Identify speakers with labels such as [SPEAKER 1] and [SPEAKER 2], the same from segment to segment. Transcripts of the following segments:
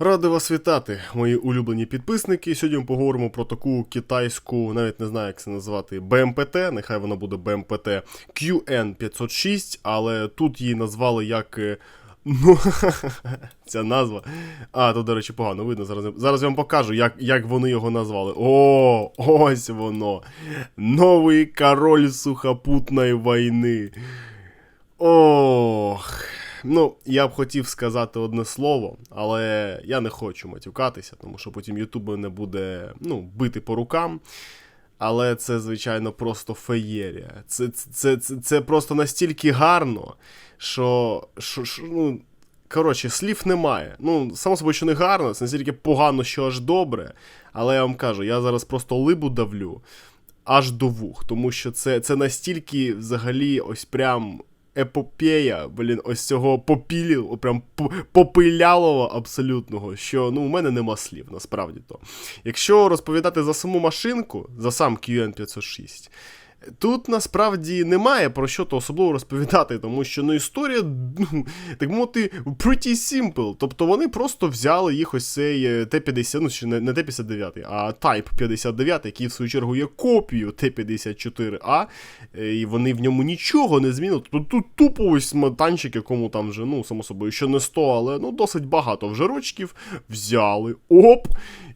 [SPEAKER 1] Радий вас вітати, мої улюблені підписники. Сьогодні ми поговоримо про таку китайську, навіть не знаю, як це назвати, БМПТ. Нехай вона буде БМПТ QN506, але тут її назвали як. е, Ну, ця назва. А, тут, до речі, погано видно. Зараз, зараз я вам покажу, як, як вони його назвали. О, ось воно. Новий король сухопутної війни. Ох. Ну, я б хотів сказати одне слово, але я не хочу матюкатися, тому що потім Ютуб мене буде ну, бити по рукам. Але це, звичайно, просто феєрія. Це, це, це, це просто настільки гарно, що. що, що ну, коротше, слів немає. Ну, само собою, що не гарно, це настільки погано, що аж добре. Але я вам кажу, я зараз просто либу давлю аж до вух, тому що це, це настільки взагалі ось прям епопея, блін, ось цього попілі, прям попилялого абсолютного, що ну, у мене нема слів, насправді то. Якщо розповідати за саму машинку, за сам QN506, Тут насправді немає про що то особливо розповідати, тому що ну історія, ну, так мовити, pretty simple. Тобто вони просто взяли їх ось цей е, Т-50, ну чи не, не Т-59, а Type 59, який в свою чергу є копією Т-54А, е, і вони в ньому нічого не змінили. Тобто тут тупо ось танчик, якому там вже, ну, само собою, що не 100, але ну досить багато вже рочків взяли, оп,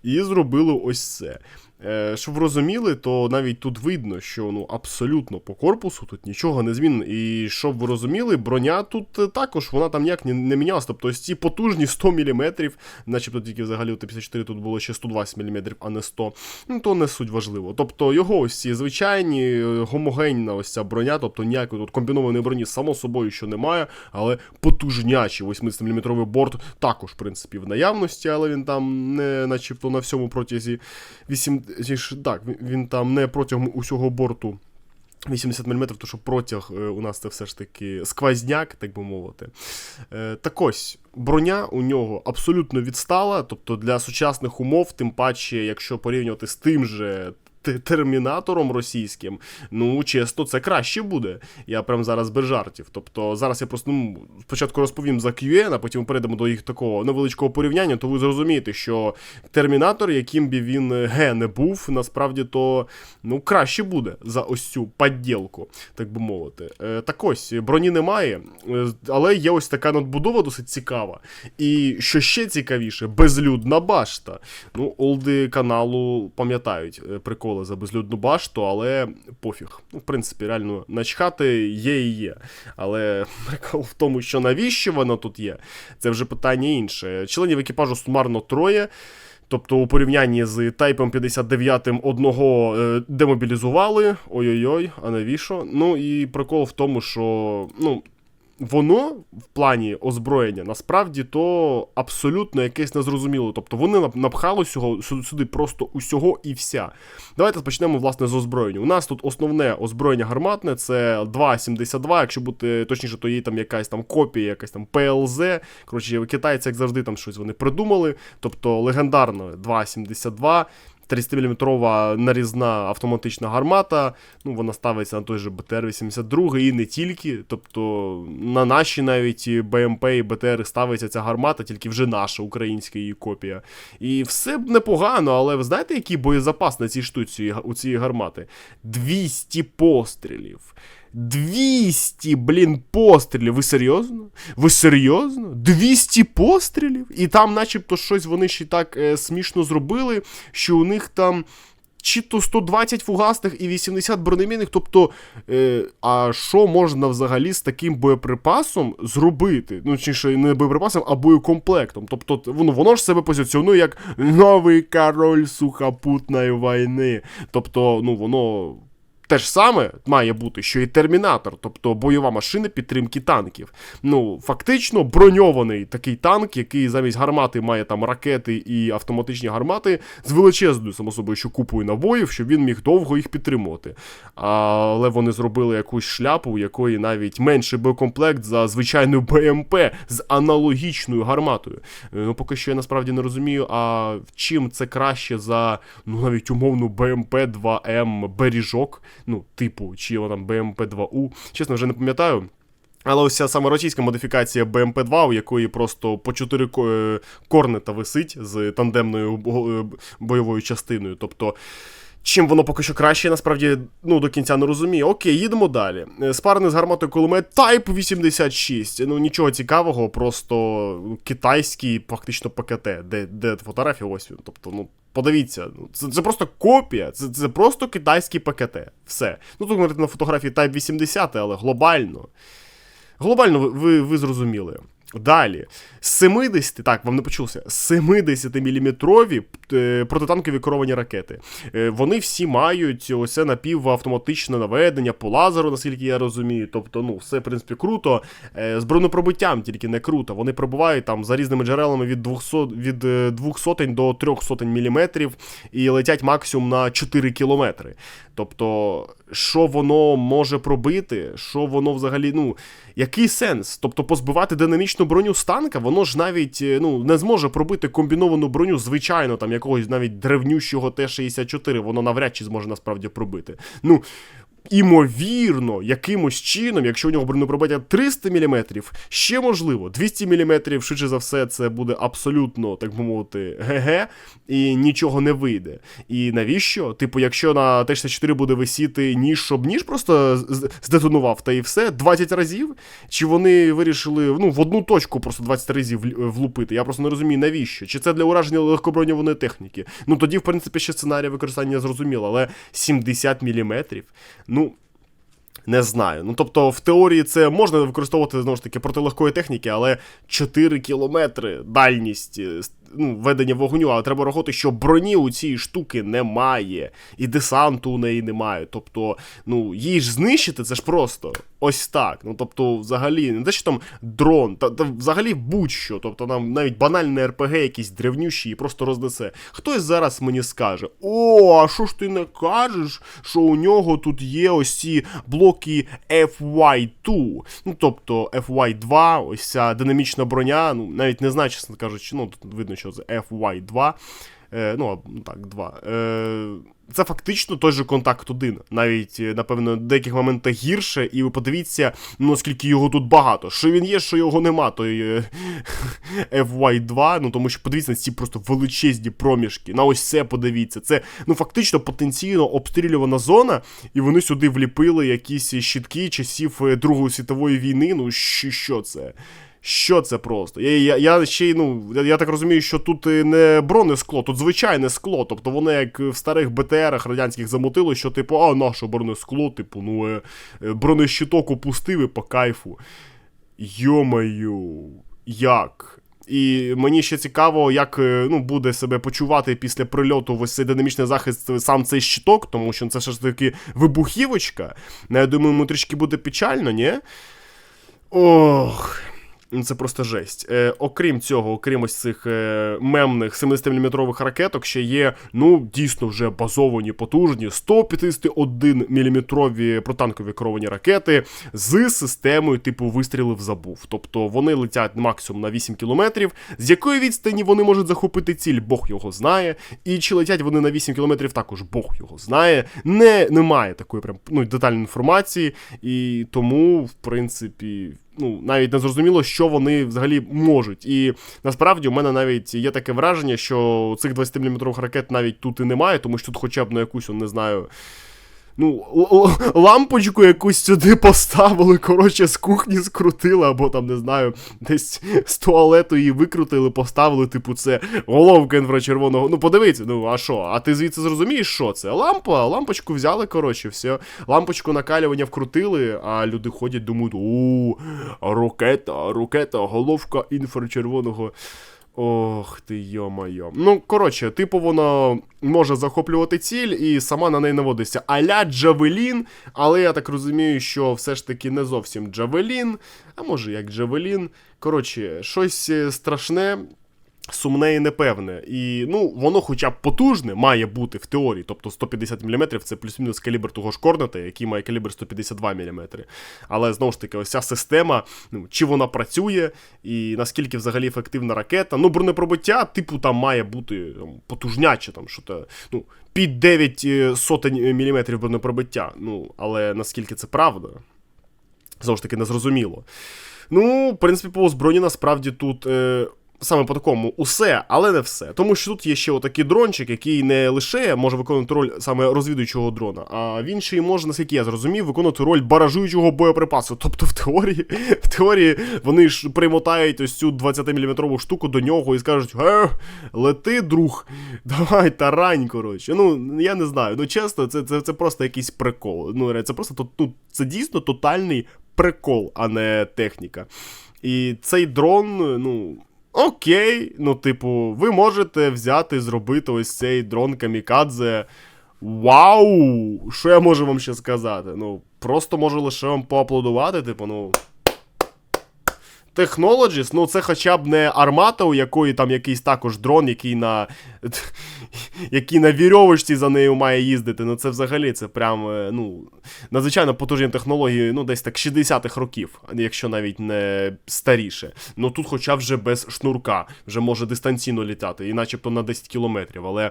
[SPEAKER 1] і зробили ось це. Е, Щоб ви розуміли, то навіть тут видно, що ну абсолютно по корпусу тут нічого не змінено. І щоб ви розуміли, броня тут е, також вона там ніяк не, не мінялась. Тобто ось ці потужні 100 мм, начебто тільки взагалі у Т-54 тут було ще 120 мм, а не 100. Ну то не суть важливо. Тобто його ось ці звичайні е, гомогенна ось ця броня, тобто ніякої тут комбінованої броні, само собою, що немає, але потужнячий 80-мм борт також, в принципі, в наявності, але він там не начебто на всьому протязі 8. Так, він- там не протягом усього борту. 80 мм, тому що протяг е, у нас це все ж таки сквозняк, так би мовити. Е, так ось, броня у нього абсолютно відстала, тобто для сучасних умов, тим паче, якщо порівнювати з тим же термінатором російським, ну, чесно, це краще буде. Я прям зараз без жартів. Тобто зараз я просто ну, спочатку розповім за QN, а потім перейдемо до їх такого невеличкого порівняння, то ви зрозумієте, що термінатор, яким би він е, ге не був, насправді то ну, краще буде за ось цю подділку, так би мовити. Е, так ось, броні немає, е, але є ось така надбудова досить цікава. І що ще цікавіше, безлюдна башта. Ну, олди каналу пам'ятають е, приколи за безлюдну башту, але пофіг. Ну, в принципі, реально начхати є і є. Але прикол в тому, що навіщо воно тут є, це вже питання інше. Членів екіпажу сумарно троє. Тобто, у порівнянні з Тайпом 59 одного е, демобілізували. Ой-ой-ой, а навіщо? Ну і прикол в тому, що ну, воно в плані озброєння насправді то абсолютно якесь незрозуміло. Тобто вони напхали сю- сюди просто усього і вся. Давайте почнемо власне з озброєння. У нас тут основне озброєння гарматне це 2.72, якщо бути точніше, то є там якась там копія, якась там ПЛЗ. Коротше, китайці, як завжди, там щось вони придумали. Тобто легендарно 2.72. 30-мм нарізна автоматична гармата, ну вона ставиться на той же БТР-82 і не тільки. Тобто на наші навіть БМП і БТР ставиться ця гармата, тільки вже наша українська її копія. І все б непогано, але ви знаєте, який боєзапас на цій штуці у цієї гармати? 200 пострілів. 200, блін, пострілів. Ви серйозно? Ви серйозно? 200 пострілів? І там, начебто, щось вони ще так е, смішно зробили, що у них там. Чи то 120 фугасних і 80 бронемінних, тобто, е, а що можна взагалі з таким боєприпасом зробити? Ну, чи не боєприпасом, а боєкомплектом. Тобто, воно, воно ж себе позиціонує як новий король сухопутної війни. Тобто, ну, воно те ж саме має бути, що і термінатор, тобто бойова машина підтримки танків. Ну, фактично, броньований такий танк, який замість гармати має там ракети і автоматичні гармати з величезною, само собою, що купою набоїв, щоб він міг довго їх підтримувати. Але вони зробили якусь шляпу, у якої навіть менший боєкомплект за звичайну БМП з аналогічною гарматою. Е, Ну, поки що я насправді не розумію, а чим це краще за ну навіть умовну БМП 2М беріжок, ну, типу, чи його там БМП 2У. Чесно, вже не пам'ятаю. Але ось ця саме російська модифікація БМП-2, у якої просто по 4 е, корнета висить з тандемною е, бойовою частиною. Тобто. Чим воно поки що краще, насправді ну, до кінця не розумію. Окей, їдемо далі. Е, Спарений з гарматою кулемет Type 86. Ну нічого цікавого, просто китайський фактично ПКТ, де де фотографія, ось він. Тобто, ну, подивіться, ну, це це просто копія, це це просто китайські ПКТ. Все. Ну тут говорити на фотографії Type 80, але глобально. Глобально ви, ви, ви зрозуміли. Далі, 70, так, вам не почувся, 70-мм е, протитанкові керовані ракети. Е, вони всі мають ось напівавтоматичне наведення по лазеру, наскільки я розумію. Тобто, ну, все, в принципі, круто. Е, з бронепробиттям тільки не круто. Вони пробувають там за різними джерелами від 200 від 200 до 300 мм і летять максимум на 4 км. Тобто, що воно може пробити, що воно взагалі, ну, який сенс? Тобто, позбивати динамічну броню з танка, воно ж навіть ну, не зможе пробити комбіновану броню, звичайно, там якогось навіть древнющого Т-64, воно навряд чи зможе насправді пробити. Ну, імовірно, якимось чином, якщо у нього бронепробиття 300 мм, ще можливо, 200 мм, швидше за все, це буде абсолютно, так би мовити, ГГ, і нічого не вийде. І навіщо? Типу, якщо на Т-64 буде висіти ніж, щоб ніж просто здетонував, та і все, 20 разів? Чи вони вирішили ну, в одну точку просто 20 разів влупити? Я просто не розумію, навіщо? Чи це для ураження легкоброньованої техніки? Ну тоді, в принципі, ще сценарій використання зрозуміло, але 70 мм. Ну, не знаю. Ну, тобто, в теорії це можна використовувати знову ж таки проти легкої техніки, але 4 кілометри дальність е, ну, ведення вогню, але треба рахувати, що броні у цієї штуки немає, і десанту у неї немає. Тобто, ну, її ж знищити, це ж просто ось так. Ну, тобто, взагалі, не те, що там дрон, та, та взагалі будь-що. Тобто, нам навіть банальне РПГ, якісь древнющі, і просто рознесе. Хтось зараз мені скаже: О, а що ж ти не кажеш, що у нього тут є ось ці блоки FY2. Ну, тобто, FY2, ось ця динамічна броня, ну, навіть не знаю, чесно кажучи, ну, тут видно, що з FY2. Е, ну, так, 2. Е, це фактично той же контакт 1. Навіть, е, напевно, в деяких моментах гірше, і ви подивіться, ну, наскільки його тут багато. Що він є, що його нема, той е, FY2. Ну, тому що подивіться на ці просто величезні проміжки. На ось це подивіться. Це ну, фактично потенційно обстрілювана зона, і вони сюди вліпили якісь щитки часів Другої світової війни. Ну, що це? Що це просто? Я я, я ще й, ну, я, так розумію, що тут не бронескло, тут звичайне скло. Тобто воно як в старих БТРах радянських замутило, що, типу, а наше бронескло, типу, ну, е, е, бронещиток опустив і по кайфу. Йомаю, як? І мені ще цікаво, як е, ну, буде себе почувати після прильоту в ось цей динамічний захист сам цей щиток, тому що це все ж таки вибухівочка. Ну, я думаю, йому трішки буде печально, ні? Ох. Це просто жесть. Е, Окрім цього, окрім ось цих е, мемних 70-мм ракеток, ще є, ну, дійсно вже базовані, потужні 151 мм протанкові керовані ракети з системою типу вистрілив забув. Тобто вони летять максимум на 8 км, з якої відстані вони можуть захопити ціль, Бог його знає. І чи летять вони на 8 км, також Бог його знає. Не, Немає такої прям ну, детальної інформації, і тому, в принципі ну, навіть не зрозуміло, що вони взагалі можуть. І насправді у мене навіть є таке враження, що цих 20-мм ракет навіть тут і немає, тому що тут хоча б на якусь, не знаю. Ну, лампочку якусь сюди поставили, коротше, з кухні скрутили, або там, не знаю, десь з туалету її викрутили, поставили, типу, це головка інфрачервоного. Ну, подивіться, ну, а що? А ти звідси зрозумієш, що це? Лампа, лампочку взяли, коротше, все. Лампочку накалювання вкрутили, а люди ходять, думають, о, ракета, ракета, головка інфрачервоного. Ох ти йо-майо. Ну, коротше, типу, воно може захоплювати ціль і сама на неї наводиться. Аля Джавелін, але я так розумію, що все ж таки не зовсім Джавелін, а може як Джавелін. Коротше, щось е, страшне. Сумне і непевне. І ну, воно хоча б потужне має бути в теорії. Тобто 150 мм це плюс-мінус калібр того ж корнета, який має калібр 152 мм. Але знову ж таки, ось ця система, ну, чи вона працює, і наскільки взагалі ефективна ракета. Ну, бронепробиття, типу, там має бути там, потужняче, там, що то, ну, під 9 е, сотень міліметрів бронепробиття. Ну, але наскільки це правда? Знову ж таки, незрозуміло. Ну, в принципі, по озброєнні насправді тут. Е... Саме по такому усе, але не все. Тому що тут є ще отакий дрончик, який не лише може виконувати роль саме розвідуючого дрона, а він ще й може, наскільки я зрозумів, виконувати роль баражуючого боєприпасу. Тобто, в теорії в теорії вони ж примотають ось цю 20-мм штуку до нього і скажуть: Е, лети, друг, давай тарань, коротше. Ну, я не знаю. Ну, чесно, це це, це просто якийсь прикол. Ну, це просто ну, це дійсно тотальний прикол, а не техніка. І цей дрон, ну. Окей, ну, типу, ви можете взяти зробити ось цей дрон камікадзе. Вау! Що я можу вам ще сказати? Ну, просто можу лише вам поаплодувати, типу, ну. Technologies, ну це хоча б не армата, у якої там якийсь також дрон, який на який на вірьовочці за нею має їздити. Ну це взагалі це прям е, ну, надзвичайно потужні технології, ну десь так 60-х років, якщо навіть не старіше. Ну тут, хоча вже без шнурка, вже може дистанційно літати, і начебто на 10 кілометрів. Але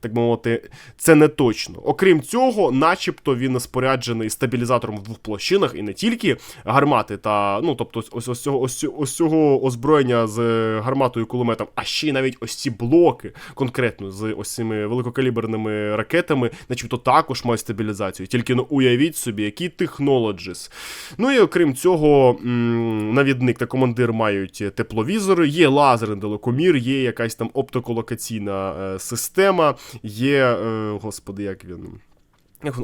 [SPEAKER 1] так би мовити, це не точно. Окрім цього, начебто він споряджений стабілізатором в двох площинах, і не тільки гармати, та ну тобто, ось ось цього ось, ось цього озброєння з гарматою кулеметом, а ще й навіть ось ці блоки конкретно з ось цими великокаліберними ракетами, начебто також мають стабілізацію. Тільки ну уявіть собі, які технологіс. Ну і окрім цього, навідник та командир мають тепловізори, є лазерний далекомір, є якась там оптиколокаційна е, система, є, е, господи, як він.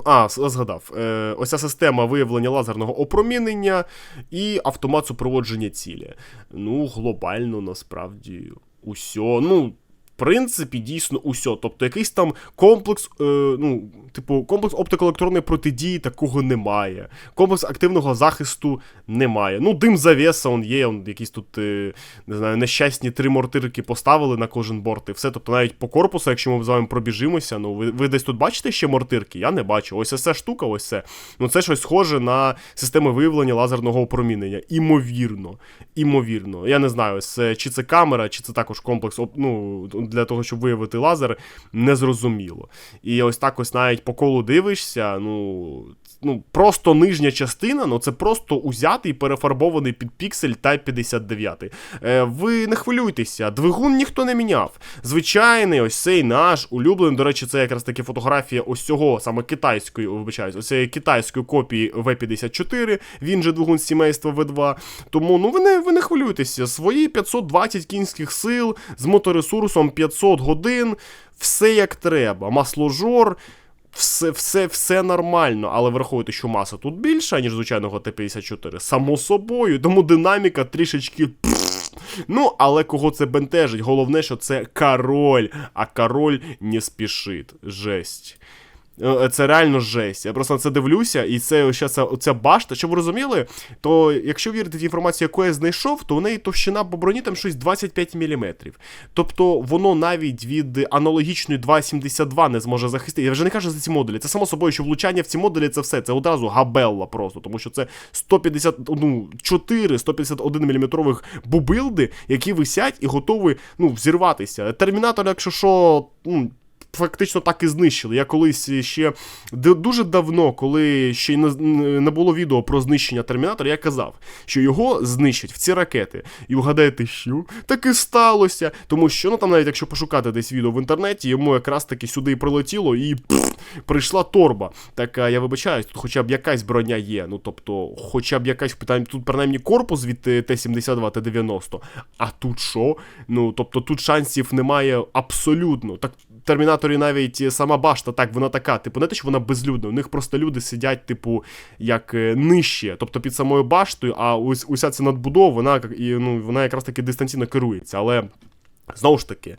[SPEAKER 1] А, згадав. Е, Ось ця система виявлення лазерного опромінення і автомат супроводження цілі. Ну, глобально насправді усьо. Ну, принципі, дійсно усе. Тобто якийсь там комплекс, е, ну, типу, комплекс оптикоелектронної протидії такого немає. Комплекс активного захисту немає. Ну, дим завеса, он є, он якісь тут, е, не знаю, нещасні три мортирки поставили на кожен борт і все. Тобто навіть по корпусу, якщо ми з вами пробіжимося, ну ви, ви десь тут бачите ще мортирки? Я не бачу. Ось ця штука, ось це. Ну, це щось схоже на системи виявлення лазерного опромінення. Імовірно. Імовірно. Я не знаю, це, чи це камера, чи це також комплекс ну, для того, щоб виявити лазер, незрозуміло. І ось так ось навіть по колу дивишся, ну. Ну, просто нижня частина, ну це просто узятий перефарбований під піксель Type 59. Е, Ви не хвилюйтеся, двигун ніхто не міняв. Звичайний, ось цей наш улюблений. До речі, це якраз таки фотографія ось цього саме китайської, вибачаюсь, ось цієї китайської копії В54, він же двигун сімейства В2. Тому ну ви не ви не хвилюйтеся. Свої 520 кінських сил з моторесурсом 500 годин, все як треба. Масложор. Все все, все нормально, але враховуйте, що маса тут більша, ніж звичайного Т-54. Само собою, тому динаміка трішечки. Ну, але кого це бентежить? Головне, що це король, а король не спішить. Жесть. Е, це реально жесть. Я просто на це дивлюся, і це ось оця башта. Щоб ви розуміли, то якщо вірити тій інформації, яку я знайшов, то у неї товщина по броні там щось 25 мм. Тобто воно навіть від аналогічної 2,72 не зможе захистити. Я вже не кажу за ці модулі. Це само собою, що влучання в ці модулі це все. Це одразу габелла просто, тому що це 154 151 мм бубилди, які висять і готові ну, взірватися. Термінатор, якщо що, ну фактично так і знищили. Я колись ще дуже давно, коли ще не було відео про знищення термінатора, я казав, що його знищать в ці ракети. І вгадаєте, що так і сталося. Тому що, ну там, навіть якщо пошукати десь відео в інтернеті, йому якраз таки сюди і прилетіло, і пф, прийшла торба. Так я вибачаюсь, тут хоча б якась броня є. Ну тобто, хоча б якась питання, тут принаймні корпус від Т-72 Т-90. А тут що? Ну тобто тут шансів немає абсолютно. Так термінаторі навіть сама башта, так, вона така, типу, не те, що вона безлюдна. У них просто люди сидять, типу, як е, нижче, тобто під самою баштою, а ось уся ця надбудова, вона і, ну, вона якраз таки дистанційно керується. Але знову ж таки.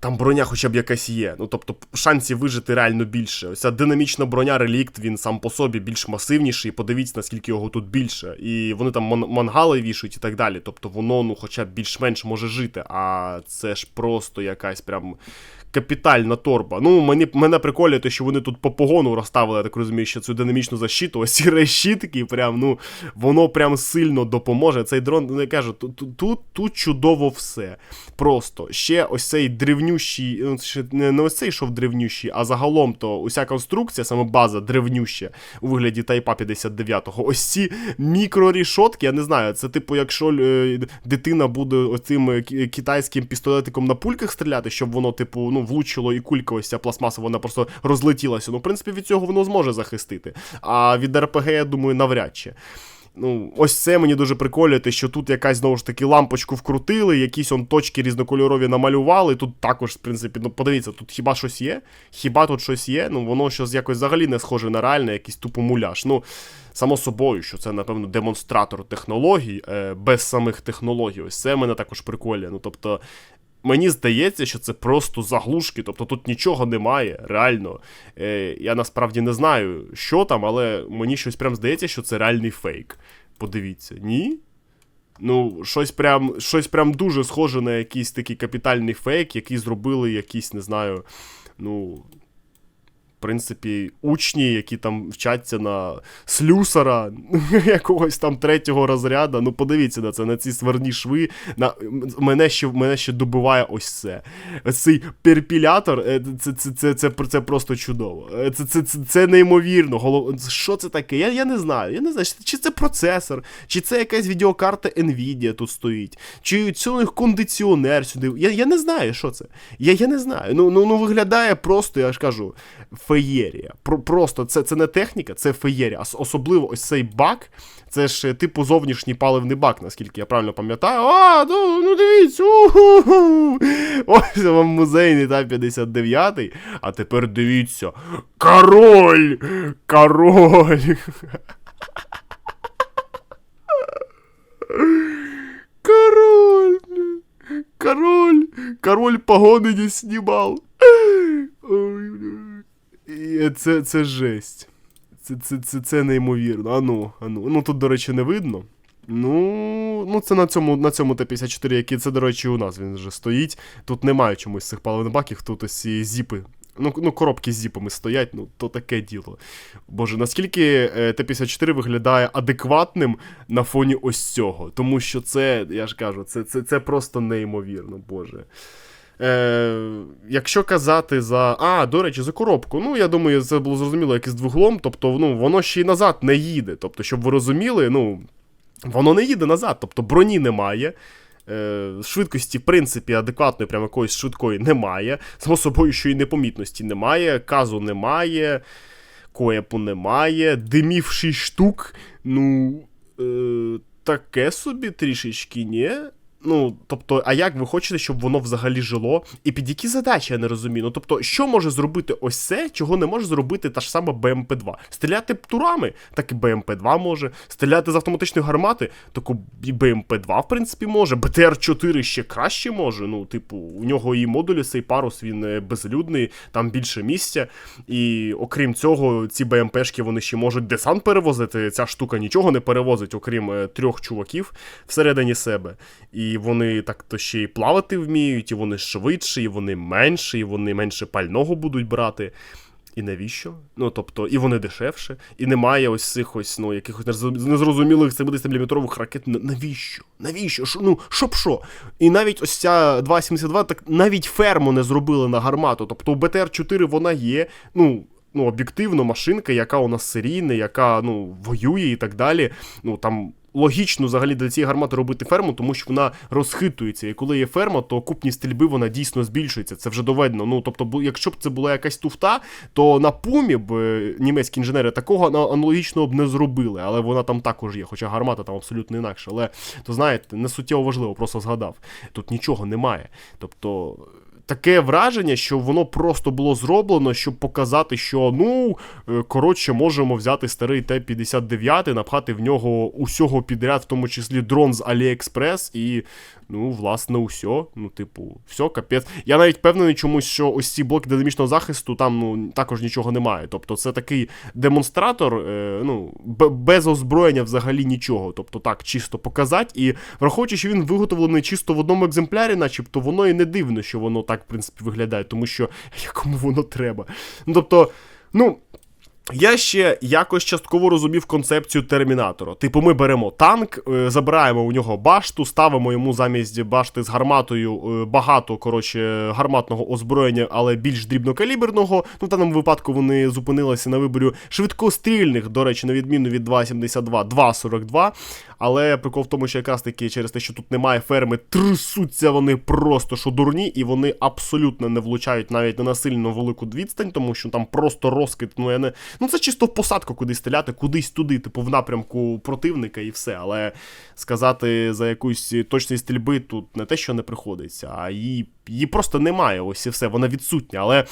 [SPEAKER 1] Там броня хоча б якась є. Ну тобто шансів вижити реально більше. Оця динамічна броня релікт, він сам по собі більш масивніший. Подивіться, наскільки його тут більше. І вони там мангали вішують і так далі. Тобто воно, ну, хоча б більш-менш може жити. А це ж просто якась прям капітальна торба. Ну, мені, мене приколює, те, що вони тут по погону розставили, я так розумію, що цю динамічну защиту, ось ці решітки, прям, ну, воно прям сильно допоможе. Цей дрон, ну, я кажу, тут, тут, чудово все. Просто ще ось цей древнющий, ну, не ось цей шов древнющий, а загалом то уся конструкція, саме база древнюща у вигляді Тайпа 59-го. Ось ці мікрорішотки, я не знаю, це типу, якщо е, дитина буде оцим е, китайським пістолетиком на пульках стріляти, щоб воно, типу, ну, влучило і кулька ось ця пластмаса, вона просто розлетілася. Ну, в принципі, від цього воно зможе захистити. А від РПГ, я думаю, навряд чи. Ну, ось це мені дуже приколює, що тут якась знову ж таки лампочку вкрутили, якісь он точки різнокольорові намалювали. Тут також, в принципі, ну подивіться, тут хіба щось є? Хіба тут щось є? Ну воно щось якось взагалі не схоже на реальне, якийсь тупо муляж. Ну, само собою, що це, напевно, демонстратор технологій е, без самих технологій. Ось це мене також приколює. Ну, тобто. Мені здається, що це просто заглушки, тобто тут нічого немає, реально. Е, я насправді не знаю, що там, але мені щось прям здається, що це реальний фейк. Подивіться, ні? Ну, щось прям, щось прям дуже схоже на якийсь такий капітальний фейк, який зробили якісь, не знаю, ну. Принципі, учні, які там вчаться на слюсара якогось там третього розряду. Ну, подивіться на це, на ці сварні шви. На... Мене ще мене ще добиває ось це. Цей перпілятор, е, це, це, це, це, це просто чудово. Е, Це, це, це, це неймовірно. Голов... Що це таке? Я, я не знаю. Я не знаю, чи це процесор, чи це якась відеокарта Nvidia тут стоїть, чи це у них кондиціонер сюди. Я, я не знаю, що це. Я, я не знаю. Ну, ну, ну виглядає просто, я ж кажу, феєрія. Про, просто це, це не техніка, це феєрія. Особливо ось цей бак. Це ж е, типу зовнішній паливний бак, наскільки я правильно пам'ятаю. А, ну, ну дивіться. у-ху-ху. Ось вам музейний та 59-й. А тепер дивіться. Король! Король! Король! Король! Король погони не знімав. Це, це жесть. Це, це, це, це неймовірно. Ану, ану. Ну тут, до речі, не видно. Ну, ну це на цьому, на цьому Т-54, який це, до речі, у нас він вже стоїть. Тут немає чомусь цих паливних баків, тут ось ці зіпи. Ну, ну, коробки з зіпами стоять, ну то таке діло. Боже, наскільки е, Т-54 виглядає адекватним на фоні ось цього. Тому що це, я ж кажу, це, це, це просто неймовірно, Боже. Е, якщо казати за. А, до речі, за коробку. Ну, я думаю, це було зрозуміло, як із двуглом. Тобто, ну, воно ще й назад не їде. Тобто, щоб ви розуміли, ну, воно не їде назад, тобто броні немає. Е, швидкості, в принципі, адекватної, прямо якоїсь швидкої немає. Само собою, що і непомітності немає, казу немає, коепу немає, димів 6 штук. Ну, е, таке собі трішечки, ні. Ну, тобто, а як ви хочете, щоб воно взагалі жило? І під які задачі я не розумію? Ну, тобто, що може зробити ось це, чого не може зробити та ж сама БМП-2? Стріляти турами, так і БМП-2 може. Стріляти з автоматичної гармати, так і БМП-2, в принципі, може. БТР-4 ще краще може. Ну, типу, у нього і модулі цей парус, він е, безлюдний, там більше місця. І окрім цього, ці БМПшки вони ще можуть десант перевозити. Ця штука нічого не перевозить, окрім е, трьох чуваків всередині себе. І вони так то ще й плавати вміють, і вони швидше, і вони менше, і вони менше пального будуть брати. І навіщо? Ну, тобто, і вони дешевше, і немає ось цих ось, ну, якихось незрозумілих 70-мм ракет. Навіщо? Навіщо? Шо, ну, щоб що? І навіть ось ця 2.72, так навіть ферму не зробили на гармату. Тобто у БТР-4 вона є, ну. Ну, об'єктивно, машинка, яка у нас серійна, яка ну, воює і так далі. Ну там логічно взагалі для цієї гармати робити ферму, тому що вона розхитується. І коли є ферма, то купність стрільби вона дійсно збільшується. Це вже доведено. Ну тобто, якщо б це була якась туфта, то на пумі б е, німецькі інженери такого ана- аналогічного б не зробили, але вона там також є, хоча гармата там абсолютно інакша. Але то знаєте, не суттєво важливо, просто згадав. Тут нічого немає. Тобто. Таке враження, що воно просто було зроблено, щоб показати, що ну е, коротше, можемо взяти старий Т-59, напхати в нього усього підряд, в тому числі дрон з Аліекспрес, і Ну, власне, усе. Ну, типу, все, капець. Я навіть впевнений чомусь, що ось ці блоки динамічного захисту там ну, також нічого немає. Тобто, це такий демонстратор, е, ну, без озброєння взагалі нічого. Тобто, так, чисто показати. І враховуючи, що він виготовлений чисто в одному екземплярі, начебто, воно і не дивно, що воно так, в принципі, виглядає, тому що якому воно треба. Ну, тобто, ну. Я ще якось частково розумів концепцію термінатора. Типу, ми беремо танк, е, забираємо у нього башту, ставимо йому замість башти з гарматою е, багато коротше гарматного озброєння, але більш дрібнокаліберного. Ну, в даному випадку вони зупинилися на виборі швидкострільних, до речі, на відміну від 2.72, 2.42. Але прикол в тому, що якраз таки через те, що тут немає ферми, трясуться вони просто що дурні, і вони абсолютно не влучають навіть на насильно велику відстань, тому що там просто розкид. Ну я не ну це чисто в посадку кудись стріляти, кудись туди, типу в напрямку противника і все. Але сказати за якусь точність стрільби тут не те, що не приходиться, а її, її просто немає. Ось і все, вона відсутня. Але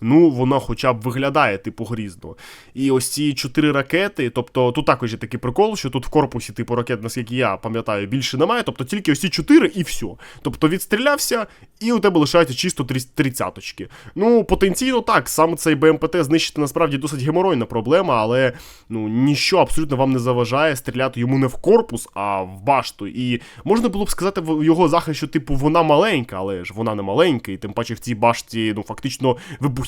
[SPEAKER 1] ну вона хоча б виглядає типу грізно. І ось ці чотири ракети, тобто тут також є такий прикол, що тут в корпусі, типу ракет, наскільки я пам'ятаю, більше немає. Тобто тільки ось ці чотири і все. Тобто відстрілявся, і у тебе лишаються чисто тридцяточки. Ну, потенційно так, саме цей БМПТ знищити насправді досить геморойна проблема, але ну ніщо абсолютно вам не заважає стріляти йому не в корпус, а в башту. І можна було б сказати в його захист, що типу вона маленька, але ж вона не маленька, і тим паче в цій башті, ну фактично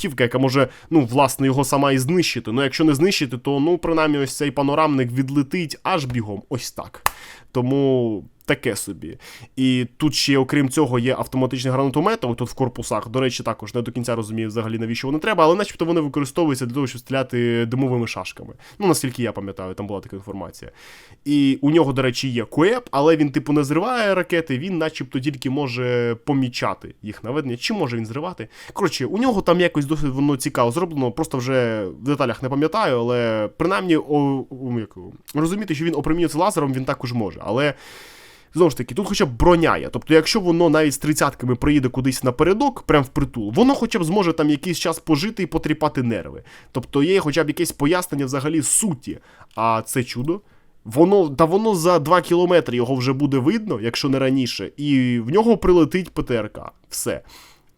[SPEAKER 1] вибухівка, яка може, ну, власне, його сама і знищити. Ну, якщо не знищити, то ну, принаймні, ось цей панорамник відлетить аж бігом, ось так. Тому таке собі. І тут ще, окрім цього, є автоматичний гранатомет, тут в корпусах. До речі, також не до кінця розумію взагалі, навіщо вони треба, але начебто вони використовуються для того, щоб стріляти димовими шашками. Ну, наскільки я пам'ятаю, там була така інформація. І у нього, до речі, є коеп, але він, типу, не зриває ракети, він начебто тільки може помічати їх наведення. Чи може він зривати? Коротше, у нього там якось досить воно цікаво зроблено, просто вже в деталях не пам'ятаю, але принаймні о, о, як, розуміти, що він опромінюється лазером, він також може. Але. Знову ж таки, тут хоча б броняє. Тобто, якщо воно навіть з тридцятками приїде кудись напередок, прям в притул, воно хоча б зможе там якийсь час пожити і потріпати нерви. Тобто є хоча б якесь пояснення взагалі суті. А це чудо. Воно та воно за 2 кілометри його вже буде видно, якщо не раніше, і в нього прилетить ПТРК. Все.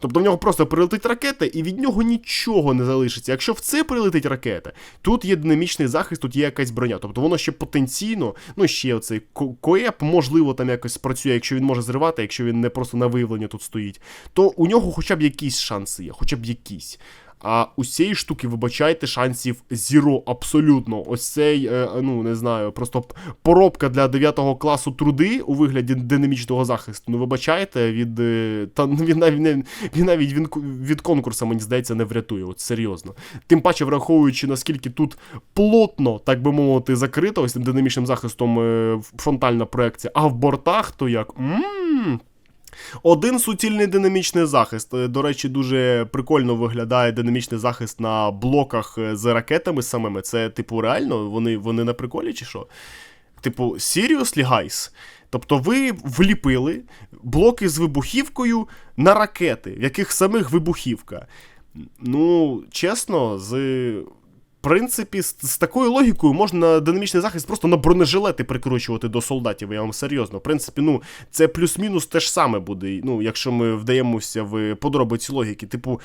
[SPEAKER 1] Тобто в нього просто прилетить ракета, і від нього нічого не залишиться. Якщо в це прилетить ракета, тут є динамічний захист, тут є якась броня. Тобто воно ще потенційно, ну ще оцей коеп, можливо, там якось спрацює, якщо він може зривати, якщо він не просто на виявлення тут стоїть, то у нього хоча б якісь шанси є, хоча б якісь. А у цієї штуки, вибачайте, шансів зіро абсолютно. Ось цей, е, ну не знаю, просто поробка для 9 класу труди у вигляді динамічного захисту. Ну, вибачайте, від е, та він навіть він навіть від, від конкурсу, мені здається, не врятує. От серйозно. Тим паче, враховуючи, наскільки тут плотно, так би мовити, закрито ось цим динамічним захистом е, фронтальна проекція, а в бортах то як. М-м-м, один суцільний динамічний захист. Е, до речі, дуже прикольно виглядає динамічний захист на блоках е, з ракетами самими. Це, типу, реально, вони вони на приколі чи що? Типу, seriously, guys? Тобто ви вліпили блоки з вибухівкою на ракети, в яких самих вибухівка. Ну, чесно, з принципі, з, з такою логікою можна динамічний захист просто на бронежилети прикручувати до солдатів. Я вам серйозно. В принципі, ну, це плюс-мінус те ж саме буде. Ну, якщо ми вдаємося в подробиці логіки, типу.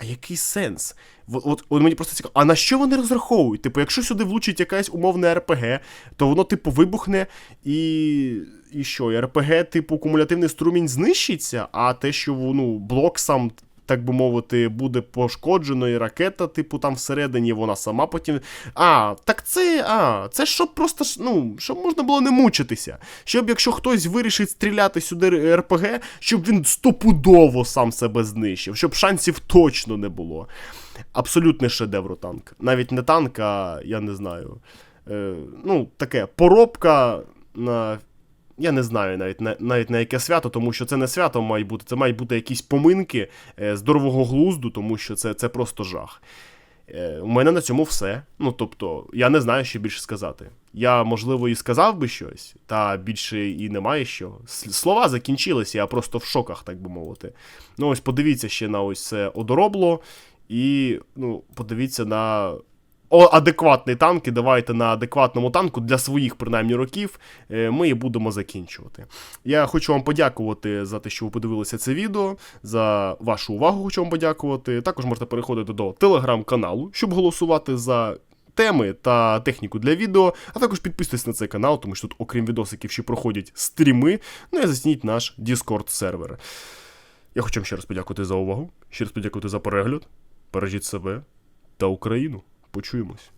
[SPEAKER 1] А який сенс? От, от, от мені просто цікаво, а на що вони розраховують? Типу, якщо сюди влучить якась умовне РПГ, то воно, типу, вибухне і. І що? РПГ, типу, кумулятивний струмінь знищиться, а те, що ну, блок сам так би мовити, буде пошкоджено, і ракета, типу, там всередині, вона сама потім. А, так це а, це щоб просто ну, щоб можна було не мучитися. Щоб якщо хтось вирішить стріляти сюди РПГ, щоб він стопудово сам себе знищив, щоб шансів точно не було. Абсолютний шедевр танк. Навіть не танк, а я не знаю. Е, Ну, таке поробка на я не знаю навіть на навіть на яке свято, тому що це не свято має бути, це мають бути якісь поминки е, здорового глузду, тому що це це просто жах. Е, У мене на цьому все. Ну тобто, я не знаю, що більше сказати. Я, можливо, і сказав би щось, та більше і немає що. Слова закінчилися, я просто в шоках, так би мовити. Ну, ось подивіться ще на ось це одоробло, і ну, подивіться на адекватний танк і давайте на адекватному танку для своїх принаймні років е, ми і будемо закінчувати. Я хочу вам подякувати за те, що ви подивилися це відео, за вашу увагу хочу вам подякувати. Також можете переходити до телеграм-каналу, щоб голосувати за. Теми та техніку для відео, а також підписуйтесь на цей канал, тому що тут, окрім відосиків, ще проходять стріми. Ну і засніть наш Discord сервер. Я хочу вам ще раз подякувати за увагу, ще раз подякувати за перегляд. Бережіть себе та Україну. Почуємось.